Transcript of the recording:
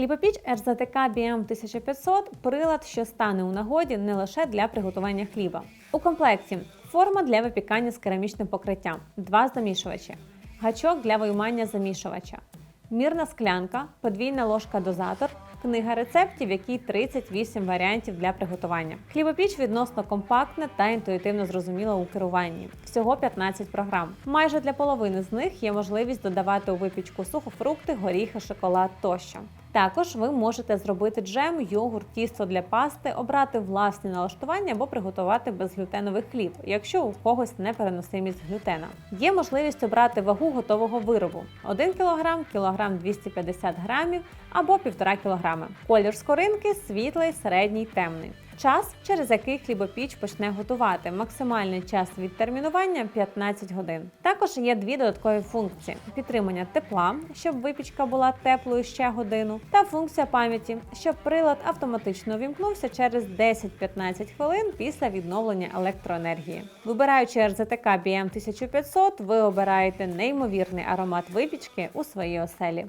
Хлібопіч РЗТК BM 1500 прилад, що стане у нагоді не лише для приготування хліба. У комплекті форма для випікання з керамічним покриттям, два замішувачі, гачок для виймання замішувача, мірна склянка, подвійна ложка дозатор, книга рецептів, в якій 38 варіантів для приготування. Хлібопіч відносно компактна та інтуїтивно зрозуміла у керуванні. Всього 15 програм. Майже для половини з них є можливість додавати у випічку сухофрукти, горіхи, шоколад тощо. Також ви можете зробити джем, йогурт, тісто для пасти, обрати власні налаштування або приготувати безглютеновий хліб, якщо у когось непереносимість глютена. Є можливість обрати вагу готового виробу: 1 кг, кілограм 250 грамів або 1,5 кг. Колір скоринки світлий, середній, темний. Час, через який хлібопіч почне готувати. Максимальний час відтермінування 15 годин. Також є дві додаткові функції: підтримання тепла, щоб випічка була теплою ще годину, та функція пам'яті, щоб прилад автоматично увімкнувся через 10-15 хвилин після відновлення електроенергії. Вибираючи РЗТК BM 1500, ви обираєте неймовірний аромат випічки у своїй оселі.